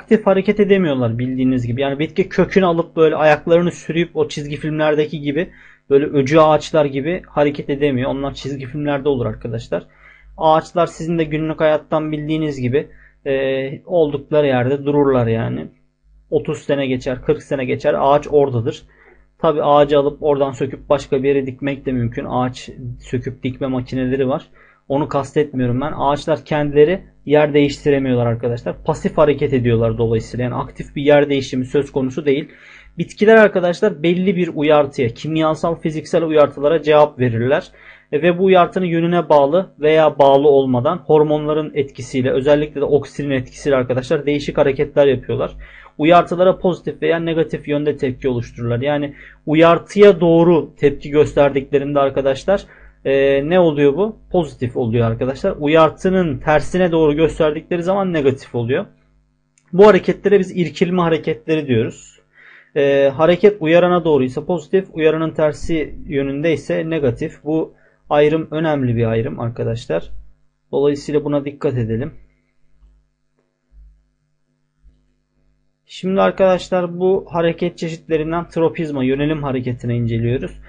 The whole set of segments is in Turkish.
aktif hareket edemiyorlar bildiğiniz gibi. Yani bitki kökünü alıp böyle ayaklarını sürüyüp o çizgi filmlerdeki gibi böyle öcü ağaçlar gibi hareket edemiyor. Onlar çizgi filmlerde olur arkadaşlar. Ağaçlar sizin de günlük hayattan bildiğiniz gibi e, oldukları yerde dururlar yani. 30 sene geçer, 40 sene geçer ağaç oradadır. Tabi ağacı alıp oradan söküp başka bir yere dikmek de mümkün. Ağaç söküp dikme makineleri var. Onu kastetmiyorum ben. Ağaçlar kendileri yer değiştiremiyorlar arkadaşlar. Pasif hareket ediyorlar dolayısıyla. Yani aktif bir yer değişimi söz konusu değil. Bitkiler arkadaşlar belli bir uyartıya, kimyasal, fiziksel uyartılara cevap verirler. E, ve bu uyartının yönüne bağlı veya bağlı olmadan hormonların etkisiyle özellikle de oksinin etkisiyle arkadaşlar değişik hareketler yapıyorlar. Uyartılara pozitif veya negatif yönde tepki oluştururlar. Yani uyartıya doğru tepki gösterdiklerinde arkadaşlar e, ne oluyor bu? Pozitif oluyor arkadaşlar. Uyartının tersine doğru gösterdikleri zaman negatif oluyor. Bu hareketlere biz irkilme hareketleri diyoruz. E, hareket uyarana doğru ise pozitif, uyaranın tersi yönünde ise negatif. Bu ayrım önemli bir ayrım arkadaşlar. Dolayısıyla buna dikkat edelim. Şimdi arkadaşlar bu hareket çeşitlerinden tropizma yönelim hareketini inceliyoruz.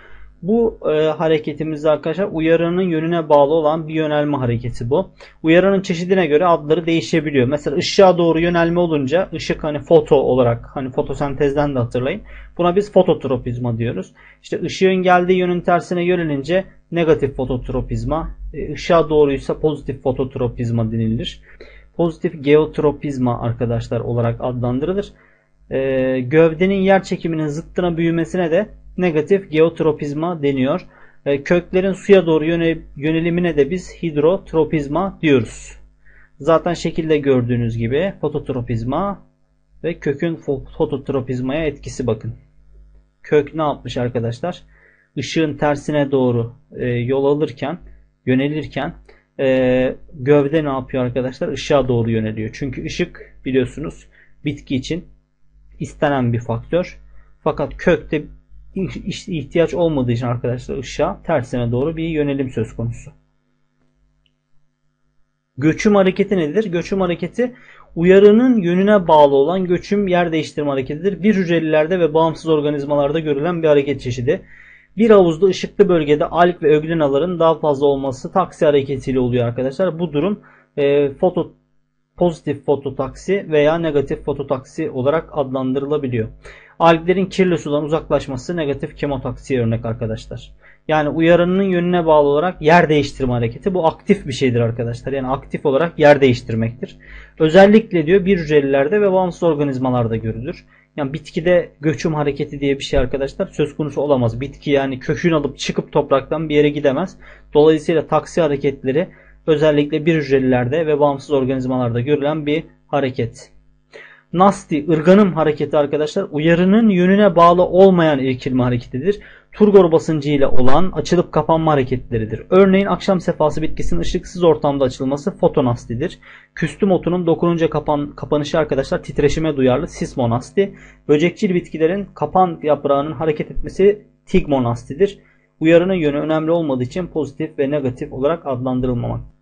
Bu e, hareketimizde arkadaşlar uyarının yönüne bağlı olan bir yönelme hareketi bu. Uyarının çeşidine göre adları değişebiliyor. Mesela ışığa doğru yönelme olunca ışık hani foto olarak hani fotosentezden de hatırlayın. Buna biz fototropizma diyoruz. İşte ışığın geldiği yönün tersine yönelince negatif fototropizma, e, ışığa doğruysa pozitif fototropizma denilir. Pozitif geotropizma arkadaşlar olarak adlandırılır. E, gövdenin yer çekiminin zıttına büyümesine de negatif geotropizma deniyor. E, köklerin suya doğru yönelimine de biz hidrotropizma diyoruz. Zaten şekilde gördüğünüz gibi fototropizma ve kökün fototropizmaya etkisi bakın. Kök ne yapmış arkadaşlar? Işığın tersine doğru e, yol alırken, yönelirken e, gövde ne yapıyor arkadaşlar? Işığa doğru yöneliyor. Çünkü ışık biliyorsunuz bitki için istenen bir faktör. Fakat kökte ihtiyaç olmadığı için arkadaşlar ışığa tersine doğru bir yönelim söz konusu. Göçüm hareketi nedir? Göçüm hareketi uyarının yönüne bağlı olan göçüm yer değiştirme hareketidir. Bir hücrelilerde ve bağımsız organizmalarda görülen bir hareket çeşidi. Bir havuzda ışıklı bölgede alg ve öglinaların daha fazla olması taksi hareketiyle oluyor arkadaşlar. Bu durum e, foto pozitif fototaksi veya negatif fototaksi olarak adlandırılabiliyor. Alglerin kirli sudan uzaklaşması negatif kemotaksiye örnek arkadaşlar. Yani uyarının yönüne bağlı olarak yer değiştirme hareketi. Bu aktif bir şeydir arkadaşlar. Yani aktif olarak yer değiştirmektir. Özellikle diyor bir hücrelilerde ve bağımsız organizmalarda görülür. Yani bitkide göçüm hareketi diye bir şey arkadaşlar söz konusu olamaz. Bitki yani kökünü alıp çıkıp topraktan bir yere gidemez. Dolayısıyla taksi hareketleri özellikle bir hücrelilerde ve bağımsız organizmalarda görülen bir hareket. Nasti, ırganım hareketi arkadaşlar uyarının yönüne bağlı olmayan irkilme hareketidir. Turgor basıncı ile olan açılıp kapanma hareketleridir. Örneğin akşam sefası bitkisinin ışıksız ortamda açılması fotonastidir. Küstüm otunun dokununca kapan, kapanışı arkadaşlar titreşime duyarlı sismonasti. Böcekçil bitkilerin kapan yaprağının hareket etmesi tigmonastidir. Uyarının yönü önemli olmadığı için pozitif ve negatif olarak adlandırılmamaktadır.